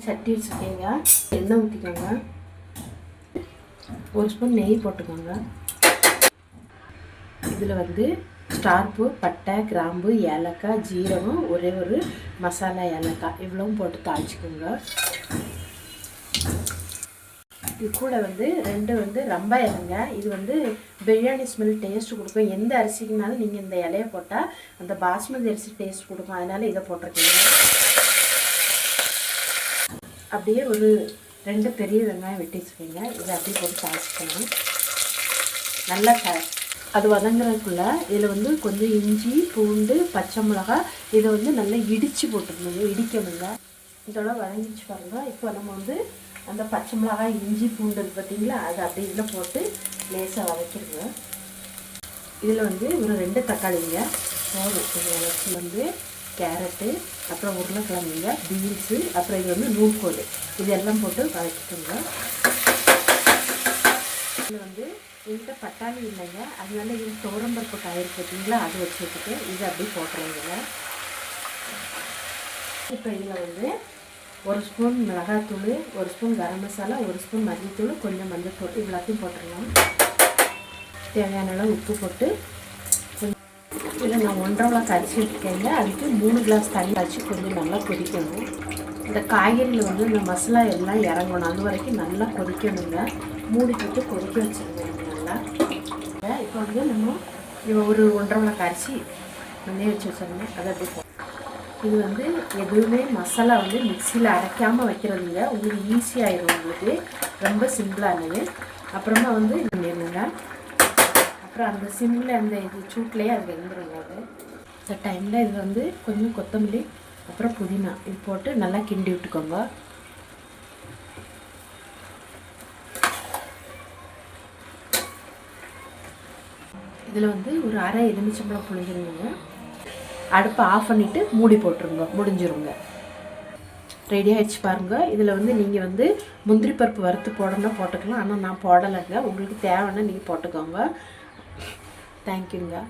சட்டி வச்சுருக்கீங்க எண்ணெய் ஊற்றிக்கோங்க ஒரு ஸ்பூன் நெய் போட்டுக்கோங்க. இதில் வந்து ஸ்டார்ப்பு பட்டை கிராம்பு ஏலக்காய் ஜீரகம் ஒரே ஒரு மசாலா ஏலக்காய். இவ்வளவும் போட்டு தாளிச்சிக்கோங்க. இது கூட வந்து ரெண்டு வந்து ரம்பா இலைங்க. இது வந்து பிரியாணி ஸ்மெல் டேஸ்ட் கொடுக்கும். எந்த அரிசிக்குனாலும் நீங்கள் இந்த இலையை போட்டால் அந்த பாஸ்மதி அரிசி டேஸ்ட் கொடுக்கும். அதனால இதை போட்டிருக்கீங்க. அப்படியே ஒரு ரெண்டு பெரிய வெங்காயம் வெட்டி வச்சுக்கோங்க இதை அப்படியே போட்டு தாளிச்சுக்கணும் நல்லா த அது வதங்குறதுக்குள்ளே இதில் வந்து கொஞ்சம் இஞ்சி பூண்டு பச்சை மிளகா இதை வந்து நல்லா இடித்து போட்டுக்கணுங்க இடிக்கணுங்க இதோட வதங்கிச்சு பாருங்க. இப்போ நம்ம வந்து அந்த பச்சை மிளகாய் இஞ்சி பூண்டு இருக்கு பார்த்தீங்களா? அதை அப்படியே இதில் போட்டு லேசாக வதக்கிடுங்க. இதில் வந்து ஒரு ரெண்டு தக்காளிங்க. போதும். வந்து கேரட்டு அப்புறம் உருளைக்கிழங்குங்க பீன்ஸு அப்புறம் இது வந்து நூற்கோல். இது எல்லாம் போட்டு வதக்கிக்கோங்க. இதில் வந்து என்கிட்ட பட்டாணி இல்லைங்க. அதனால இது துவரம்பருப்பு காயிருக்கு பார்த்தீங்களா? அது வச்சுக்கிட்டு இது அப்படியே போட்டுருங்க. இப்போ இதில் வந்து ஒரு ஸ்பூன் மிளகாத்தூள் ஒரு ஸ்பூன் கரம் மசாலா ஒரு ஸ்பூன் மல்லித்தூள் கொஞ்சம் மஞ்சள் தூள் இவ்வளோத்தையும் போட்டுடலாம். தேவையான அளவு உப்பு போட்டு இதில் நான் ஒன்றரை கிளாஸ் அரிசி எடுத்துக்கேங்க. அதுக்கு மூணு கிளாஸ் தண்ணி வச்சு கொஞ்சம் நல்லா கொதிக்கணும். இந்த காய்கறியில் வந்து இந்த மசாலா எல்லாம் இறங்கணும். அது வரைக்கும் நல்லா கொதிக்கணுங்க. மூடி போட்டு கொதிக்க வச்சுருங்க நல்லா. இப்போ வந்து நம்ம ஒரு ஒன்றரை கிளாஸ் அரிசி முன்னே வச்சு வச்சிடணும். அதை அப்படி இது வந்து எதுவுமே மசாலா வந்து மிக்சியில் அரைக்காமல் வைக்கிறதுங்க உங்களுக்கு ஈஸியாகிடும் உங்களுக்கு. ரொம்ப சிம்பிளானது அப்புறமா வந்து பண்ணிடுங்க அப்புறம் அந்த சிம்மில் அந்த இது சூட்லேயே அது வெந்துருங்க அது. இந்த டைமில் இது வந்து கொஞ்சம் கொத்தமல்லி அப்புறம் புதினா. இது போட்டு நல்லா கிண்டி விட்டுக்கோங்க. இதில் வந்து ஒரு அரை எலுமிச்சம்பழம் புழிஞ்சிருந்தீங்க அடுப்பை ஆஃப் பண்ணிவிட்டு மூடி போட்டுருங்க. முடிஞ்சிருங்க. ரெடி ஆகிடுச்சு பாருங்கள் இதில் வந்து நீங்கள் வந்து முந்திரி பருப்பு வறுத்து போடணும்னா போட்டுக்கலாம். ஆனால் நான் போடலைங்க. உங்களுக்கு தேவைன்னா நீங்கள் போட்டுக்கோங்க. థ్యాంక్ యూగా